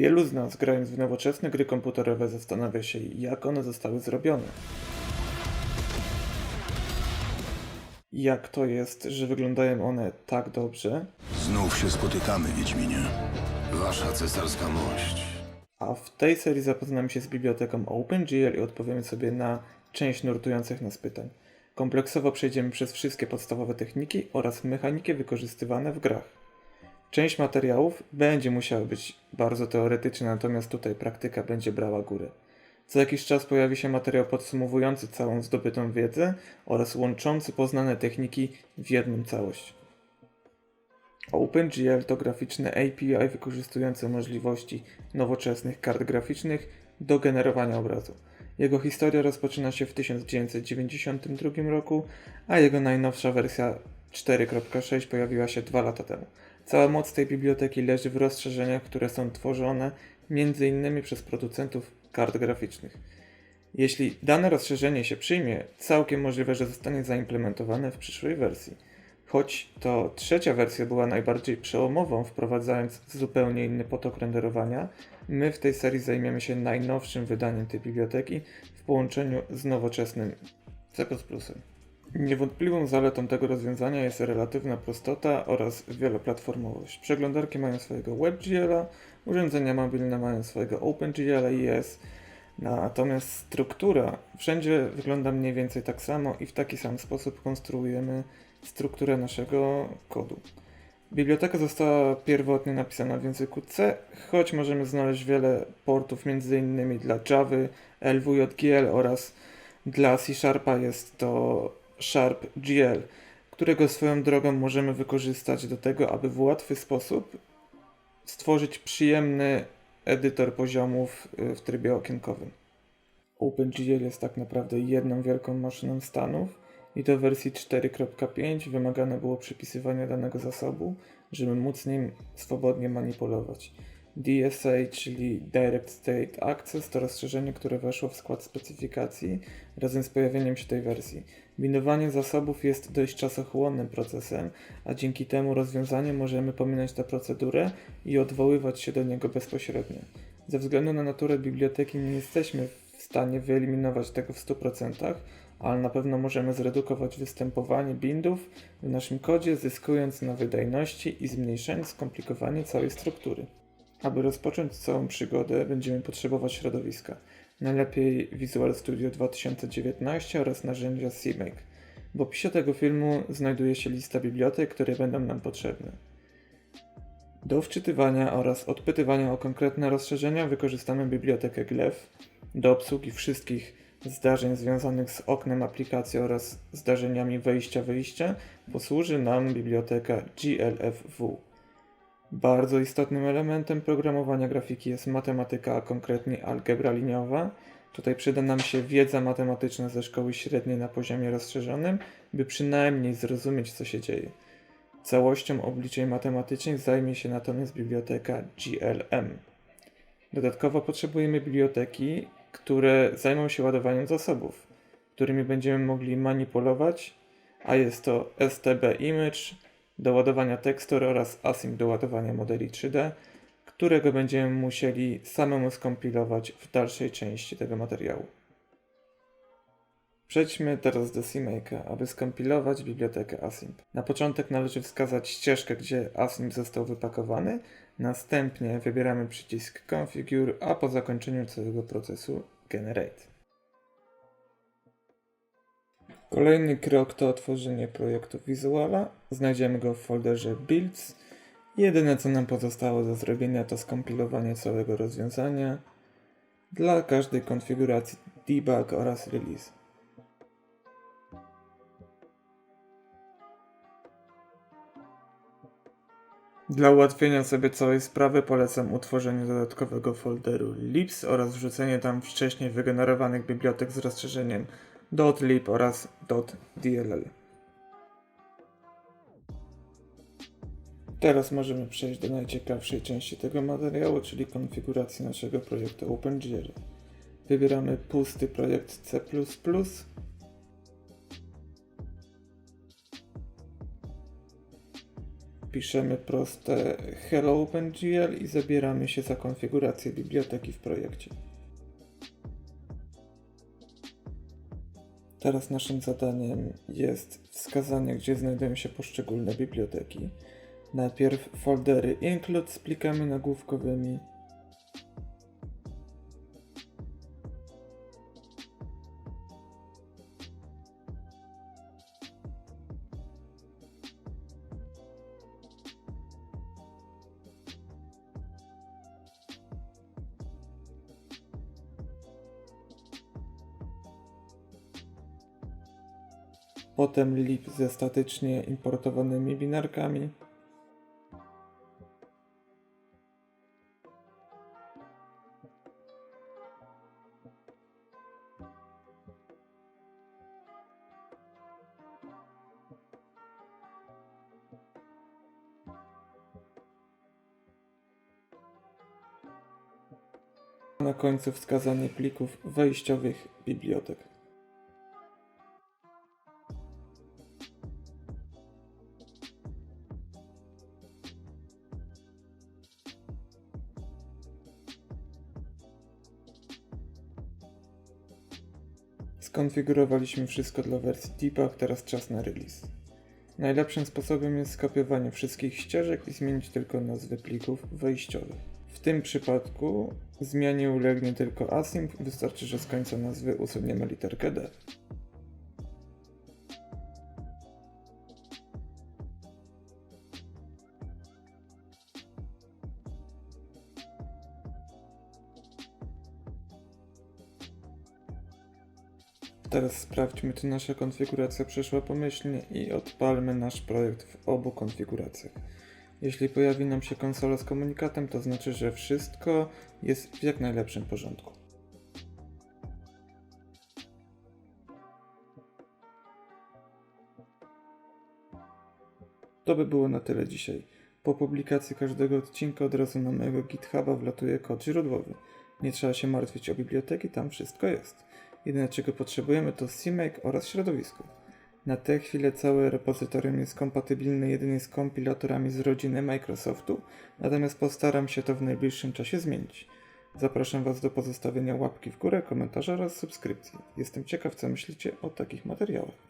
Wielu z nas grając w nowoczesne gry komputerowe zastanawia się, jak one zostały zrobione. Jak to jest, że wyglądają one tak dobrze, Znów się spotykamy, Wiedźminie. Wasza cesarska mość. a w tej serii zapoznamy się z biblioteką OpenGL i odpowiemy sobie na część nurtujących nas pytań. Kompleksowo przejdziemy przez wszystkie podstawowe techniki oraz mechaniki wykorzystywane w grach. Część materiałów będzie musiała być bardzo teoretyczna, natomiast tutaj praktyka będzie brała górę. Co jakiś czas pojawi się materiał podsumowujący całą zdobytą wiedzę oraz łączący poznane techniki w jedną całość. OpenGL to graficzne API wykorzystujące możliwości nowoczesnych kart graficznych do generowania obrazu. Jego historia rozpoczyna się w 1992 roku, a jego najnowsza wersja 4.6 pojawiła się dwa lata temu. Cała moc tej biblioteki leży w rozszerzeniach, które są tworzone m.in. przez producentów kart graficznych. Jeśli dane rozszerzenie się przyjmie, całkiem możliwe, że zostanie zaimplementowane w przyszłej wersji. Choć to trzecia wersja była najbardziej przełomową, wprowadzając zupełnie inny potok renderowania, my w tej serii zajmiemy się najnowszym wydaniem tej biblioteki w połączeniu z nowoczesnym C++. Niewątpliwą zaletą tego rozwiązania jest relatywna prostota oraz wieloplatformowość. Przeglądarki mają swojego WebGL-a, urządzenia mobilne mają swojego OpenGL i jest, natomiast struktura wszędzie wygląda mniej więcej tak samo i w taki sam sposób konstruujemy strukturę naszego kodu. Biblioteka została pierwotnie napisana w języku C, choć możemy znaleźć wiele portów m.in. dla Java, LWJGL oraz dla C Sharpa jest to Sharp GL, którego swoją drogą możemy wykorzystać do tego, aby w łatwy sposób stworzyć przyjemny edytor poziomów y, w trybie okienkowym. OpenGL jest tak naprawdę jedną wielką maszyną stanów i do wersji 4.5 wymagane było przypisywanie danego zasobu, żeby móc nim swobodnie manipulować. DSA, czyli Direct State Access, to rozszerzenie, które weszło w skład specyfikacji razem z pojawieniem się tej wersji. Binowanie zasobów jest dość czasochłonnym procesem, a dzięki temu rozwiązaniu możemy pominąć tę procedurę i odwoływać się do niego bezpośrednio. Ze względu na naturę biblioteki nie jesteśmy w stanie wyeliminować tego w 100%, ale na pewno możemy zredukować występowanie bindów w naszym kodzie, zyskując na wydajności i zmniejszając skomplikowanie całej struktury. Aby rozpocząć całą przygodę, będziemy potrzebować środowiska. Najlepiej Visual Studio 2019 oraz narzędzia CMake. W opisie tego filmu znajduje się lista bibliotek, które będą nam potrzebne. Do wczytywania oraz odpytywania o konkretne rozszerzenia wykorzystamy bibliotekę GLEF. Do obsługi wszystkich zdarzeń związanych z oknem aplikacji oraz zdarzeniami wejścia-wyjścia posłuży nam biblioteka GLFW. Bardzo istotnym elementem programowania grafiki jest matematyka, a konkretnie algebra liniowa. Tutaj przyda nam się wiedza matematyczna ze szkoły średniej na poziomie rozszerzonym, by przynajmniej zrozumieć, co się dzieje. Całością obliczeń matematycznych zajmie się natomiast biblioteka GLM. Dodatkowo potrzebujemy biblioteki, które zajmą się ładowaniem zasobów, którymi będziemy mogli manipulować, a jest to STB Image do ładowania tekstur oraz Async do ładowania modeli 3D, którego będziemy musieli samemu skompilować w dalszej części tego materiału. Przejdźmy teraz do CMake'a, aby skompilować bibliotekę Async. Na początek należy wskazać ścieżkę, gdzie Async został wypakowany, następnie wybieramy przycisk Configure, a po zakończeniu całego procesu Generate. Kolejny krok to otworzenie projektu Visuala. Znajdziemy go w folderze Builds. Jedyne co nam pozostało do zrobienia to skompilowanie całego rozwiązania dla każdej konfiguracji debug oraz release. Dla ułatwienia sobie całej sprawy polecam utworzenie dodatkowego folderu libs oraz wrzucenie tam wcześniej wygenerowanych bibliotek z rozszerzeniem .lib oraz .dll. Teraz możemy przejść do najciekawszej części tego materiału, czyli konfiguracji naszego projektu OpenGL. Wybieramy pusty projekt C++. Piszemy proste Hello OpenGL i zabieramy się za konfigurację biblioteki w projekcie. Teraz naszym zadaniem jest wskazanie, gdzie znajdują się poszczególne biblioteki. Najpierw foldery include z plikami nagłówkowymi. Potem lib ze statycznie importowanymi binarkami. Na końcu wskazanie plików wejściowych bibliotek. Skonfigurowaliśmy wszystko dla wersji debug, teraz czas na release. Najlepszym sposobem jest skopiowanie wszystkich ścieżek i zmienić tylko nazwy plików wejściowych. W tym przypadku zmianie ulegnie tylko async, wystarczy, że z końca nazwy usuniemy literkę D. Teraz sprawdźmy, czy nasza konfiguracja przeszła pomyślnie i odpalmy nasz projekt w obu konfiguracjach. Jeśli pojawi nam się konsola z komunikatem, to znaczy, że wszystko jest w jak najlepszym porządku. To by było na tyle dzisiaj. Po publikacji każdego odcinka od razu na mojego GitHuba wlatuje kod źródłowy. Nie trzeba się martwić o biblioteki, tam wszystko jest. Jedyne czego potrzebujemy to CMake oraz środowisko. Na tę chwilę całe repozytorium jest kompatybilne jedynie z kompilatorami z rodziny Microsoftu, natomiast postaram się to w najbliższym czasie zmienić. Zapraszam Was do pozostawienia łapki w górę, komentarza oraz subskrypcji. Jestem ciekaw, co myślicie o takich materiałach.